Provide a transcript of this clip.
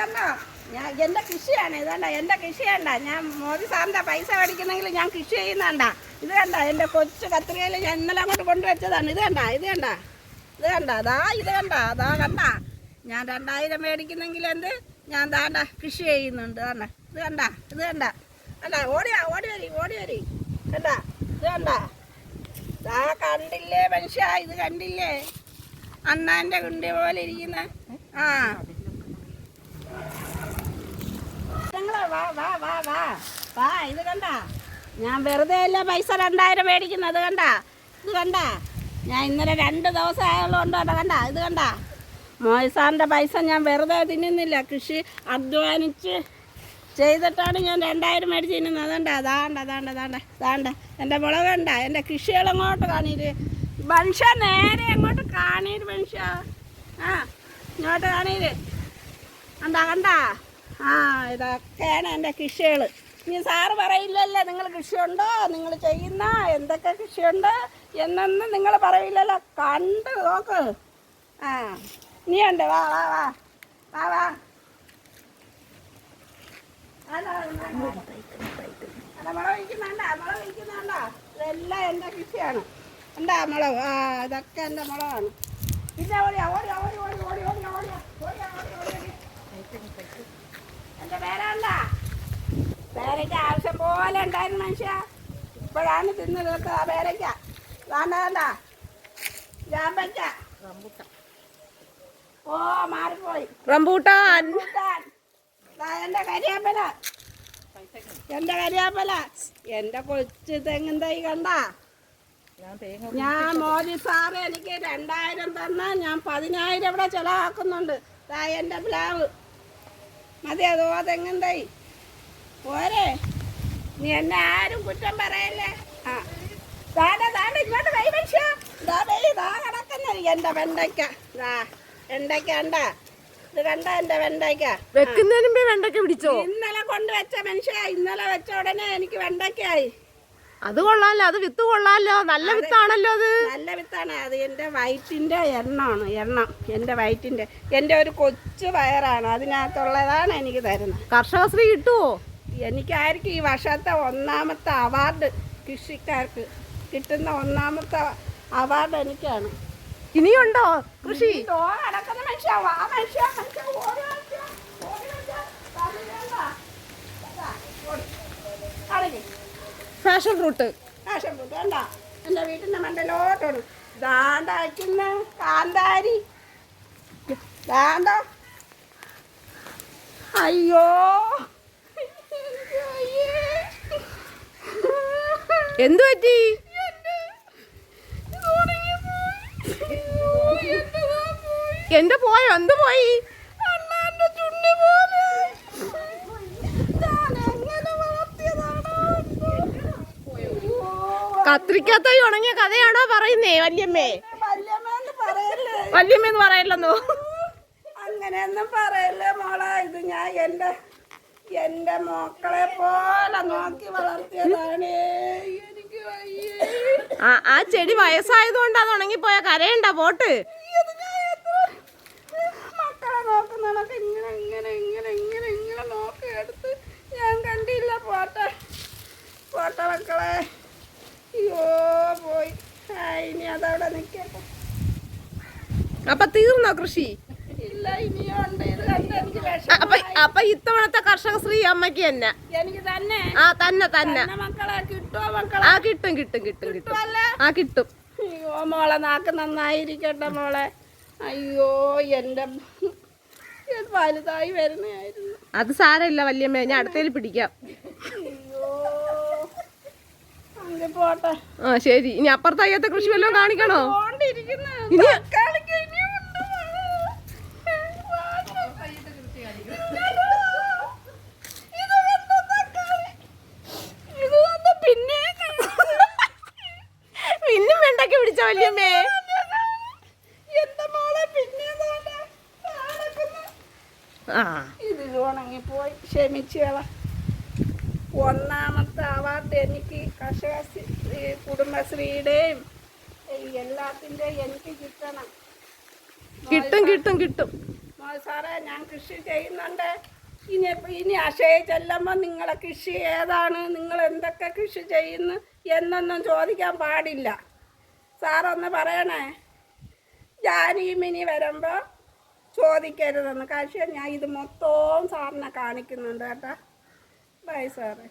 കണ്ടോ? ഞാൻ എന്റെ കൃഷിയാണ് ഇതണ്ട എന്റെ കൃഷിയണ്ട. ഞാൻ മോദി സാറിന്റെ പൈസ മേടിക്കുന്നെങ്കിൽ ഞാൻ കൃഷി ചെയ്യുന്നണ്ട ഇത് കണ്ട? എന്റെ കൊച്ചു കത്രികയിൽ ഞാൻ ഇന്നലെ അങ്ങോട്ട് കൊണ്ടുവച്ചതാണ്. ഇത് കണ്ട? ഇത് കണ്ട? ഇത് കണ്ട? അതാ ഇത് കണ്ട? അതാ കണ്ട? ഞാൻ രണ്ടായിരം മേടിക്കുന്നെങ്കിൽ എന്ത്? ഞാൻ താണ്ട കൃഷി ചെയ്യുന്നുണ്ട്. കണ്ട? ഇത് കണ്ട? ഇത് കണ്ട? കണ്ട? ഓടിയാ ഓടി വരി ഓടി വരി. കണ്ട? ഇത് കണ്ട? ദാ കണ്ടില്ലേ മനുഷ്യ? ഇത് കണ്ടില്ലേ? അണ്ണാന്റെ കുണ്ടി പോലെ ഇരിക്കുന്ന. ആ നിങ്ങളെ ഇത് കണ്ട? ഞാൻ വെറുതെ അല്ല പൈസ രണ്ടായിരം മേടിക്കുന്നത് കണ്ട? ഇത് കണ്ട? ഞാൻ ഇന്നലെ രണ്ട് ദിവസം ആയുള്ളതുകൊണ്ട് കണ്ട? കണ്ട ഇത് കണ്ട? മോയിസാറിന്റെ പൈസ ഞാൻ വെറുതെ തിന്നുന്നില്ല. കൃഷി അധ്വാനിച്ച് ചെയ്തിട്ടാണ് ഞാൻ രണ്ടായിരം മേടിച്ച് തിന്നുന്നത്. അതുകൊണ്ട് അതാണ്ട് അതാണ്ട് അതാണ്ട് അതാണ്ട് എന്റെ മുളക് കണ്ട? എന്റെ കൃഷികളങ്ങോട്ട് കാണീര്? മനുഷ്യ നേരെ അങ്ങോട്ട് കാണീര് മനുഷ്യ? ആ ഇങ്ങോട്ട് കാണീര്. കണ്ടാ കണ്ടാ? ആ ഇതൊക്കെയാണ് എന്റെ കൃഷികൾ ഇനി സാറ് പറയില്ലല്ലോ നിങ്ങൾ കൃഷിയുണ്ടോ? നിങ്ങൾ ചെയ്യുന്ന? എന്തൊക്കെ കൃഷിയുണ്ട്? എന്നൊന്നും നിങ്ങൾ പറയില്ലല്ലോ. കണ്ട് നോക്ക്. ആ നീ ഉണ്ട് വാ വാ വാ. വാ വാ. ഇതെല്ലാം കൃഷിയാണ്. എന്താ മുളക്? ആ ഇതൊക്കെ എന്റെ മുളകാണ്. പിന്നെ ഓടി ഓടി ഓടി ഓടി ഓടിയാ ഓടിയാ ഓടി ഓടി ഓടി എന്റെ പേരാണ്ട പേരയ്ക്ക ആവശ്യം പോലെ ഉണ്ടായിരുന്നു മനുഷ്യ. ഇപ്പോഴാണ് തിന്ന് തീർത്തത് ആ പേരയ്ക്ക. വേണ്ട വേണ്ട. ജാമ്പയ്ക്ക. ഓ മാറിപ്പോയി. റംബൂട്ടാൻ. എന്റെ കരിയാപ്പല. എന്റെ കരിയാപ്പല. എന്റെ കൊച്ചു തെങ്ങും തൈ കണ്ട. ഞാൻ മോദി സാറ് എനിക്ക് രണ്ടായിരം തന്ന ഞാൻ പതിനായിരം ഇവിടെ ചെലവാക്കുന്നുണ്ട്. എന്റെ പ്ലാവ്. മതി അതോ തെങ്ങും തൈ. പോരെ. നീ എന്നെ ആരും കുറ്റം പറയല്ലേ? ആ. താണ്ട താണ്ട ഇങ്ങോട്ട് വൈ മനുഷ്യ. ദാ ദേ ദാ കിടക്കുന്ന എന്റെ വെണ്ടയ്ക്ക. ദാ വെണ്ടയ്ക്ക ഉണ്ട ഇത് കണ്ട എന്റെ വെണ്ടയ്ക്ക? വെക്കുന്നതിന് മുമ്പേ വെണ്ടയ്ക്ക പിടിച്ചോ? ഇന്നലെ കൊണ്ടുവച്ച മനുഷ്യ ഇന്നലെ വെച്ച ഉടനെ എനിക്ക് വെണ്ടയ്ക്കായി. അത് കൊള്ളാലോ അത് വിത്ത് കൊള്ളാലോ. നല്ല വിത്താണല്ലോ അത്. നല്ല വിത്താണ്. അത് എന്റെ വയറ്റിന്റെ എണ്ണമാണ് എണ്ണം. എന്റെ വയറ്റിന്റെ എന്റെ ഒരു കൊച്ചു വയറാണ്. അതിനകത്തുള്ളതാണ് എനിക്ക് തരുന്നത്. കർഷകശ്രീ കിട്ടുവോ? എനിക്കായിരിക്കും ഈ വർഷത്തെ ഒന്നാമത്തെ അവാർഡ് കൃഷിക്കാർക്ക് കിട്ടുന്ന ഒന്നാമത്തെ അവാർഡ് എനിക്കാണ്. ഇനിയുണ്ടോ കൃഷി? നടക്കുന്ന മനുഷ്യ. ഫാഷൻ റൂട്ട് ആശം പോട്ട് വേണ്ട. എന്റെ വീട്ടിന്റെ മണ്ടലോട്ടോട് ദാണ്ടാക്കുന്ന കാന്താരി. ദാണ്ട. അയ്യോ എനിക്ക് വയ്യേ. എന്തു പറ്റി. എന്റെ പോയോ? എന്ത് പോയി? കത്രിക്കത്തൈ ഉണങ്ങിയ കഥയാണോ പറയുന്നേ വല്യമ്മേ? വല്യമ്മേന്ന് പറയല്ലേ വല്യമ്മേന്ന് പറയല്ലെന്നോ? അങ്ങനെയൊന്നും പറയല്ലേ മോളാ. ഇത് ഞാൻ എന്റെ എന്റെ മക്കളെ പോലെ നോക്കി വളർത്തിയതാണ്. എനിക്ക് ആ ചെടി വയസ്സായതുകൊണ്ട് അത് ഉണങ്ങിപ്പോയ കരയണ്ട പോട്ട്. മക്കളെ നോക്കുന്നതൊക്കെ ഇങ്ങനെ ഇങ്ങനെ ഇങ്ങനെ ഇങ്ങനെ ഇങ്ങനെ നോക്കി എടുത്ത് ഞാൻ കണ്ടില്ല പോട്ടെ. പോട്ടെ മക്കളെ. അയ്യോ പോയി. ഇനി അതവിടെ നിക്കട്ടെ. അപ്പൊ തീർന്നോ കൃഷി? ഇല്ല ഇനിയും ഉണ്ട്. ഇത് കണ്ട് അപ്പൊ ഇത്തവണത്തെ കർഷകശ്രീ അമ്മയ്ക്ക് തന്നെ. എനിക്ക് തന്നെ. ആ തന്നെ തന്നെ. ആ കിട്ടും കിട്ടും കിട്ടും കിട്ടും. ആ കിട്ടും. അയ്യോ മോളെ നാക്ക് നന്നായിരിക്കട്ടെ മോളെ. അയ്യോ എന്റെ വലുതായി വരുന്നതായിരുന്നു. അത് സാരമില്ല വല്യമ്മേ. ഞാൻ അടുത്തേൽ പിടിക്കാം. ആ ശരി. ഇനി അപ്പുറത്തയ്യത്തെ കൃഷി വല്ലതും കാണിക്കണോ? ഇനി- തക്കാളിക്ക് ഇനിയുമുണ്ട് ഇത് കണ്ടോ തക്കാളി? ഇത് കണ്ടോ പിന്നെ പിന്നും വെണ്ടയ്ക്ക പിടിച്ച വല്യമ്മേ എന്റെ മോളെ പിന്നെ ദാണ്ടെ നടക്കുന്നു. ആ. ഇത് ഉണങ്ങിപ്പോയി ക്ഷമിച്ചുകള ഒന്നാമത്തെ അവാർഡ് എനിക്ക് കർഷക ശ്രീ കുടുംബശ്രീയുടെയും എല്ലാത്തിന്റെയും എനിക്ക് കിട്ടണം. കിട്ടും കിട്ടും കിട്ടും. സാറേ ഞാൻ കൃഷി ചെയ്യുന്നുണ്ട്. ഇനി ഇനി അക്ഷയ ചെല്ലുമ്പോൾ നിങ്ങളെ കൃഷി ഏതാണ്? നിങ്ങൾ എന്തൊക്കെ കൃഷി ചെയ്യുന്നു? എന്നൊന്നും ചോദിക്കാൻ പാടില്ല. സാറൊന്ന് പറയണേ. ജാനീമിനി വരുമ്പോൾ ചോദിക്കരുതെന്ന്. പക്ഷേ ഞാൻ ഇത് മൊത്തവും സാറിനെ കാണിക്കുന്നുണ്ട് കേട്ടാ. ബൈ സാറേ.